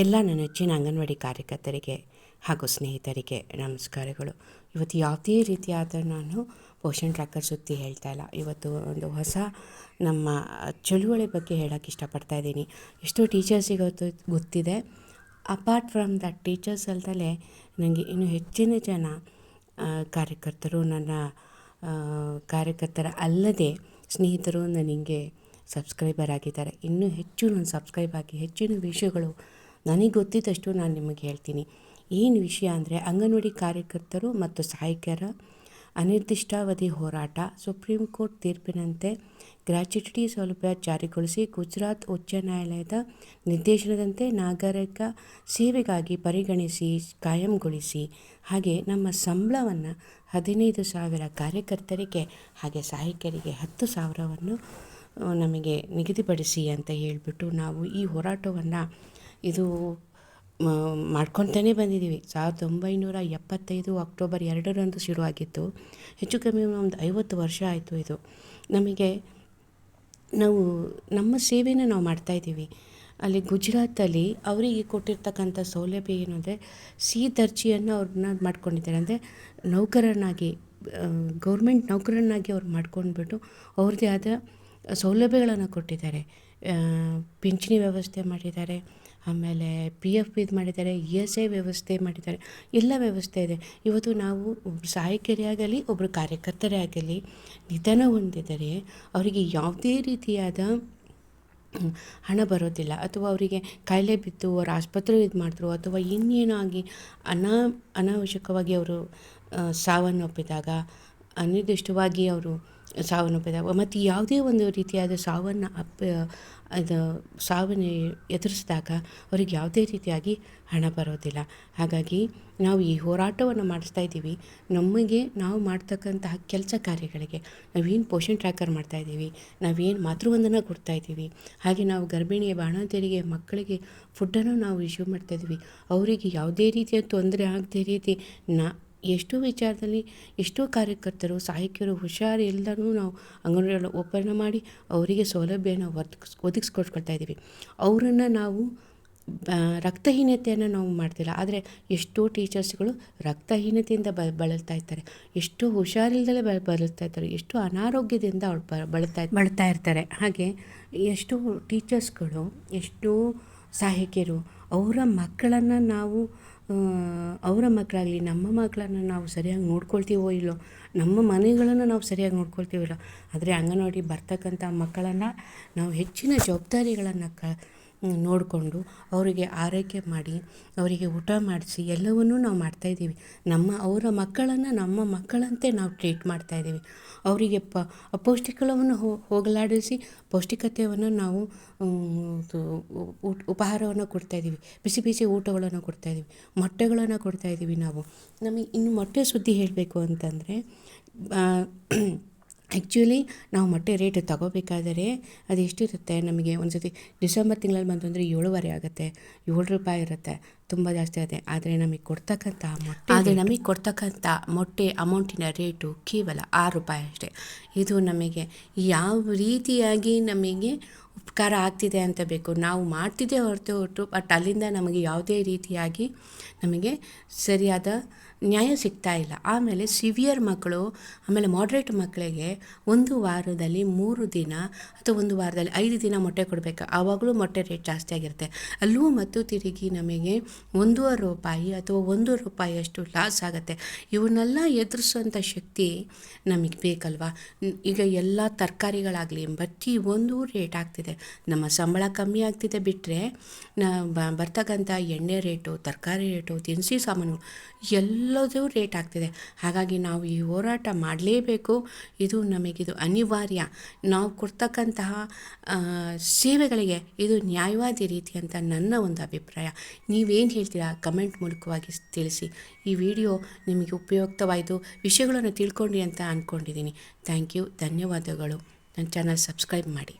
ಎಲ್ಲ ನನ್ನ ನೆಚ್ಚಿನ ಅಂಗನವಾಡಿ ಕಾರ್ಯಕರ್ತರಿಗೆ ಹಾಗೂ ಸ್ನೇಹಿತರಿಗೆ ನಮಸ್ಕಾರಗಳು. ಇವತ್ತು ಯಾವುದೇ ರೀತಿಯಾದ ನಾನು ಪೋಷಣ್ ಟ್ರ್ಯಾಕರ್ ಸುದ್ದಿ ಹೇಳ್ತಾ ಇಲ್ಲ. ಇವತ್ತು ಒಂದು ಹೊಸ ನಮ್ಮ ಚಳುವಳಿ ಬಗ್ಗೆ ಹೇಳೋಕ್ಕೆ ಇಷ್ಟಪಡ್ತಾ ಇದ್ದೀನಿ. ಎಷ್ಟೋ ಟೀಚರ್ಸಿಗೆ ಗೊತ್ತು, ಗೊತ್ತಿದೆ. ಅಪಾರ್ಟ್ ಫ್ರಮ್ ದಟ್ ಟೀಚರ್ಸ್ ಅಲ್ದಲೆ ನನಗೆ ಇನ್ನೂ ಹೆಚ್ಚಿನ ಜನ ಕಾರ್ಯಕರ್ತರು ನನ್ನ ಕಾರ್ಯಕರ್ತರ ಅಲ್ಲದೆ ಸ್ನೇಹಿತರು ನನಗೆ ಸಬ್ಸ್ಕ್ರೈಬರ್ ಆಗಿದ್ದಾರೆ. ಇನ್ನೂ ಹೆಚ್ಚು ನಾನು ಸಬ್ಸ್ಕ್ರೈಬ್ ಆಗಿ ಹೆಚ್ಚಿನ ವಿಷಯಗಳು ನನಗೆ ಗೊತ್ತಿದ್ದಷ್ಟು ನಾನು ನಿಮಗೆ ಹೇಳ್ತೀನಿ. ಏನು ವಿಷಯ ಅಂದರೆ ಅಂಗನವಾಡಿ ಕಾರ್ಯಕರ್ತರು ಮತ್ತು ಸಹಾಯಕರ ಅನಿರ್ದಿಷ್ಟಾವಧಿ ಹೋರಾಟ, ಸುಪ್ರೀಂ ಕೋರ್ಟ್ ತೀರ್ಪಿನಂತೆ ಗ್ರ್ಯಾಚ್ಯುಟಿ ಸೌಲಭ್ಯ ಜಾರಿಗೊಳಿಸಿ ಗುಜರಾತ್ ಉಚ್ಚ ನ್ಯಾಯಾಲಯದ ನಿರ್ದೇಶನದಂತೆ ನಾಗರಿಕ ಸೇವೆಗಾಗಿ ಪರಿಗಣಿಸಿ ಕಾಯಂಗೊಳಿಸಿ. ಹಾಗೆ ನಮ್ಮ ಸಂಬಳವನ್ನು ಹದಿನೈದು ಸಾವಿರ ಕಾರ್ಯಕರ್ತರಿಗೆ ಹಾಗೆ ಸಹಾಯಕರಿಗೆ ಹತ್ತು ಸಾವಿರವನ್ನು ನಮಗೆ ನಿಗದಿಪಡಿಸಿ ಅಂತ ಹೇಳಿಬಿಟ್ಟು ನಾವು ಈ ಹೋರಾಟವನ್ನು ಇದು ಮಾಡ್ಕೊತಾನೆ ಬಂದಿದ್ದೀವಿ. ಸಾವಿರದ ಒಂಬೈನೂರ ಎಪ್ಪತ್ತೈದು ಅಕ್ಟೋಬರ್ ಎರಡರಂದು ಶುರುವಾಗಿತ್ತು. ಹೆಚ್ಚು ಕಮ್ಮಿ ಒಂದು ಐವತ್ತು ವರ್ಷ ಆಯಿತು ಇದು. ನಮಗೆ ನಾವು, ನಮ್ಮ ಸೇವೆನ ನಾವು ಮಾಡ್ತಾಯಿದ್ದೀವಿ ಅಲ್ಲಿ ಗುಜರಾತಲ್ಲಿ ಅವರಿಗೆ ಕೊಟ್ಟಿರ್ತಕ್ಕಂಥ ಸೌಲಭ್ಯ ಏನು ಅಂದರೆ, ಸಿ ದರ್ಜೆಯನ್ನು ಅವ್ರನ್ನ ಮಾಡ್ಕೊಂಡಿದ್ದಾರೆ. ಅಂದರೆ ನೌಕರನಾಗಿ ಗೌರ್ಮೆಂಟ್ ನೌಕರನಾಗಿ ಅವ್ರು ಮಾಡ್ಕೊಂಡ್ಬಿಟ್ಟು ಅವ್ರದ್ದೇ ಆದ ಸೌಲಭ್ಯಗಳನ್ನು ಕೊಟ್ಟಿದ್ದಾರೆ. ಪಿಂಚಣಿ ವ್ಯವಸ್ಥೆ ಮಾಡಿದ್ದಾರೆ. ಆಮೇಲೆ ಪಿ ಎಫ್ ಇದು ಮಾಡಿದ್ದಾರೆ, ಇ ಎಸ್ ಐ ವ್ಯವಸ್ಥೆ ಮಾಡಿದ್ದಾರೆ, ಎಲ್ಲ ವ್ಯವಸ್ಥೆ ಇದೆ. ಇವತ್ತು ನಾವು ಒಬ್ಬರು ಸಹಾಯಕರೇ ಆಗಲಿ ಒಬ್ಬರು ಕಾರ್ಯಕರ್ತರೇ ಆಗಲಿ, ನಿಧನ ಹೊಂದಿದರೆ ಅವರಿಗೆ ಯಾವುದೇ ರೀತಿಯಾದ ಹಣ ಬರೋದಿಲ್ಲ. ಅಥವಾ ಅವರಿಗೆ ಕಾಯಿಲೆ ಬಿತ್ತು ಅವ್ರು ಆಸ್ಪತ್ರೆ ಇದು ಮಾಡಿದ್ರು, ಅಥವಾ ಇನ್ನೇನಾಗಿ ಅನಾ, ಅನಾವಶ್ಯಕವಾಗಿ ಅವರು ಸಾವನ್ನಪ್ಪಿದಾಗ, ಅನಿರ್ದಿಷ್ಟವಾಗಿ ಅವರು ಸಾವನ್ನಪ್ಪಿದಾಗ ಮತ್ತು ಯಾವುದೇ ಒಂದು ರೀತಿಯಾದ ಸಾವನ್ನು ಅಪ್ಪ, ಅದು ಸಾವನ್ನು ಎದುರಿಸಿದಾಗ ಅವ್ರಿಗೆ ಯಾವುದೇ ರೀತಿಯಾಗಿ ಹಣ ಬರೋದಿಲ್ಲ. ಹಾಗಾಗಿ ನಾವು ಈ ಹೋರಾಟವನ್ನು ಮಾಡಿಸ್ತಾ ಇದ್ದೀವಿ. ನಮಗೆ ನಾವು ಮಾಡ್ತಕ್ಕಂತಹ ಕೆಲಸ ಕಾರ್ಯಗಳಿಗೆ ನಾವೇನು ಪೋಷಣ್ ಟ್ರ್ಯಾಕರ್ ಮಾಡ್ತಾ ಇದ್ದೀವಿ. ನಾವೇನು ಮಾತೃವಂದನ ಕೊಡ್ತಾಯಿದ್ದೀವಿ ಹಾಗೆ ನಾವು ಗರ್ಭಿಣಿಯ ಬಾಣಂತಿಯರಿಗೆ, ಮಕ್ಕಳಿಗೆ ಫುಡ್ಡನ್ನು ನಾವು ಇಶ್ಯೂ ಮಾಡ್ತಾ ಇದ್ದೀವಿ. ಅವರಿಗೆ ಯಾವುದೇ ರೀತಿಯ ತೊಂದರೆ ಆಗದೇ ರೀತಿ ನಾ ಎಷ್ಟೋ ವಿಚಾರದಲ್ಲಿ ಎಷ್ಟೋ ಕಾರ್ಯಕರ್ತರು ಸಹಾಯಕಿಯರು ಹುಷಾರು ಎಲ್ಲರೂ ನಾವು ಅಂಗನವಾಡಿಯಲ್ಲಿ ಓಪನ್ ಮಾಡಿ ಅವರಿಗೆ ಸೌಲಭ್ಯನ ಒದಗಿಸ್ ಒದಗಿಸ್ಕೊಟ್ಕೊಳ್ತಾ ಇದ್ದೀವಿ. ಅವರನ್ನು ನಾವು ರಕ್ತಹೀನತೆಯನ್ನು ನಾವು ಮಾಡ್ತಿಲ್ಲ. ಆದರೆ ಎಷ್ಟೋ ಟೀಚರ್ಸ್ಗಳು ರಕ್ತಹೀನತೆಯಿಂದ ಬ ಬಳಲ್ತಾ ಇರ್ತಾರೆ. ಎಷ್ಟೋ ಹುಷಾರಿಲ್ದಲೇ ಬ ಬಳಲ್ತಾ ಇರ್ತಾರೆ. ಎಷ್ಟೋ ಅನಾರೋಗ್ಯದಿಂದ ಅವ್ರು ಬ ಬಳಲ್ತಾ ಬಳಲ್ತಾ ಇರ್ತಾರೆ. ಹಾಗೆ ಎಷ್ಟೋ ಟೀಚರ್ಸ್ಗಳು ಎಷ್ಟೋ ಸಹಾಯಕಿಯರು ಅವರ ಮಕ್ಕಳನ್ನು ನಾವು ಅವರ ಮಕ್ಕಳಾಗಲಿ, ನಮ್ಮ ಮಕ್ಕಳನ್ನು ನಾವು ಸರಿಯಾಗಿ ನೋಡ್ಕೊಳ್ತೀವೋ ಇಲ್ಲೋ, ನಮ್ಮ ಮನೆಗಳನ್ನು ನಾವು ಸರಿಯಾಗಿ ನೋಡ್ಕೊಳ್ತೀವೋ ಇಲ್ಲೋ, ಆದರೆ ಅಂಗನವಾಡಿ ಬರ್ತಕ್ಕಂಥ ಮಕ್ಕಳನ್ನು ನಾವು ಹೆಚ್ಚಿನ ಜವಾಬ್ದಾರಿಗಳನ್ನು ಕ ನೋಡಿಕೊಂಡು ಅವರಿಗೆ ಆರೈಕೆ ಮಾಡಿ, ಅವರಿಗೆ ಊಟ ಮಾಡಿಸಿ, ಎಲ್ಲವನ್ನೂ ನಾವು ಮಾಡ್ತಾಯಿದ್ದೀವಿ ನಮ್ಮ ಅವರ ಮಕ್ಕಳನ್ನು ನಮ್ಮ ಮಕ್ಕಳಂತೆ ನಾವು ಟ್ರೀಟ್ ಮಾಡ್ತಾಯಿದ್ದೀವಿ ಅವರಿಗೆ ಪ ಅಪೌಷ್ಟಿಕವನ್ನು ಹೋಗಲಾಡಿಸಿ, ಪೌಷ್ಟಿಕತೆಯನ್ನು ನಾವು ಉಪಹಾರವನ್ನು ಕೊಡ್ತಾಯಿದ್ದೀವಿ ಬಿಸಿ ಬಿಸಿ ಊಟಗಳನ್ನು ಕೊಡ್ತಾಯಿದ್ದೀವಿ ಮೊಟ್ಟೆಗಳನ್ನು ಕೊಡ್ತಾಯಿದ್ದೀವಿ ನಾವು. ನಮಗೆ ಇನ್ನು ಮೊಟ್ಟೆ ಸುದ್ದಿ ಹೇಳಬೇಕು ಅಂತಂದರೆ ಆ್ಯಕ್ಚುಲಿ ನಾವು ಮೊಟ್ಟೆ ರೇಟ್ ತಗೋಬೇಕಾದರೆ ಅದು ಎಷ್ಟಿರುತ್ತೆ? ನಮಗೆ ಒಂದು ಸತಿ ಡಿಸೆಂಬರ್ ತಿಂಗಳಲ್ಲಿ ಬಂತು ಅಂದರೆ ಏಳುವರೆ ಆಗುತ್ತೆ. ಏಳು ರೂಪಾಯಿ ಇರುತ್ತೆ. ತುಂಬ ಜಾಸ್ತಿ ಆಗುತ್ತೆ. ಆದರೆ ನಮಗೆ ಕೊಡ್ತಕ್ಕಂಥ ಮೊಟ್ಟೆ ಆದರೆ ನಮಗೆ ಕೊಡ್ತಕ್ಕಂಥ ಮೊಟ್ಟೆ ಅಮೌಂಟಿನ ರೇಟು ಕೇವಲ ಆರು ರೂಪಾಯಿ ಅಷ್ಟೇ. ಇದು ನಮಗೆ ಯಾವ ರೀತಿಯಾಗಿ ನಮಗೆ ಉಪಕಾರ ಆಗ್ತಿದೆ ಅಂತ ಬೇಕು. ನಾವು ಮಾಡ್ತಿದ್ದೇ ಹೊರತು ಹೊರಟು ಬಟ್ ಅಲ್ಲಿಂದ ನಮಗೆ ಯಾವುದೇ ರೀತಿಯಾಗಿ ನಮಗೆ ಸರಿಯಾದ ನ್ಯಾಯ ಸಿಗ್ತಾ ಇಲ್ಲ. ಆಮೇಲೆ ಸಿವಿಯರ್ ಮಕ್ಕಳು, ಆಮೇಲೆ ಮಾಡ್ರೇಟ್ ಮಕ್ಕಳಿಗೆ ಒಂದು ವಾರದಲ್ಲಿ ಮೂರು ದಿನ ಅಥವಾ ಒಂದು ವಾರದಲ್ಲಿ ಐದು ದಿನ ಮೊಟ್ಟೆ ಕೊಡಬೇಕು. ಆವಾಗಲೂ ಮೊಟ್ಟೆ ರೇಟ್ ಜಾಸ್ತಿ ಆಗಿರುತ್ತೆ. ಅಲ್ಲೂ ಮತ್ತು ತಿರುಗಿ ನಮಗೆ ಒಂದೂವರೆ ರೂಪಾಯಿ ಅಥವಾ ಒಂದು ರೂಪಾಯಿಯಷ್ಟು ಲಾಸ್ ಆಗುತ್ತೆ. ಇವನ್ನೆಲ್ಲ ಎದುರಿಸುವಂಥ ಶಕ್ತಿ ನಮಗೆ ಬೇಕಲ್ವಾ? ಈಗ ಎಲ್ಲ ತರಕಾರಿಗಳಾಗಲಿ ಪ್ರತಿ ಒಂದು ರೇಟ್ ಆಗ್ತಿದೆ. ನಮ್ಮ ಸಂಬಳ ಕಮ್ಮಿ ಆಗ್ತಿದೆ ಬಿಟ್ಟರೆ ಬರ್ತಕ್ಕಂಥ ಎಣ್ಣೆ ರೇಟು ತರಕಾರಿ ರೇಟು ದಿನಸಿ ಸಾಮಾನು ಎಲ್ಲದೂ ರೇಟ್ ಆಗ್ತಿದೆ. ಹಾಗಾಗಿ ನಾವು ಈ ಹೋರಾಟ ಮಾಡಲೇಬೇಕು. ಇದು ನಮಗಿದು ಅನಿವಾರ್ಯ. ನಾವು ಕೊಡ್ತಕ್ಕಂತಹ ಸೇವೆಗಳಿಗೆ ಇದು ನ್ಯಾಯವಾದಿ ರೀತಿ ಅಂತ ನನ್ನ ಒಂದು ಅಭಿಪ್ರಾಯ. ನೀವೇನು ಹೇಳ್ತೀರಾ? ಕಮೆಂಟ್ ಮೂಲಕವಾಗಿ ತಿಳಿಸಿ. ಈ ವಿಡಿಯೋ ನಿಮಗೆ ಉಪಯುಕ್ತವಾಯಿತು. ವಿಷಯಗಳನ್ನು ತಿಳ್ಕೊಂಡ್ರಿ ಅಂತ ಅಂದ್ಕೊಂಡಿದ್ದೀನಿ ಥ್ಯಾಂಕ್ ಯು. ಧನ್ಯವಾದಗಳು. ನನ್ನ ಚಾನಲ್ ಸಬ್ಸ್ಕ್ರೈಬ್ ಮಾಡಿ.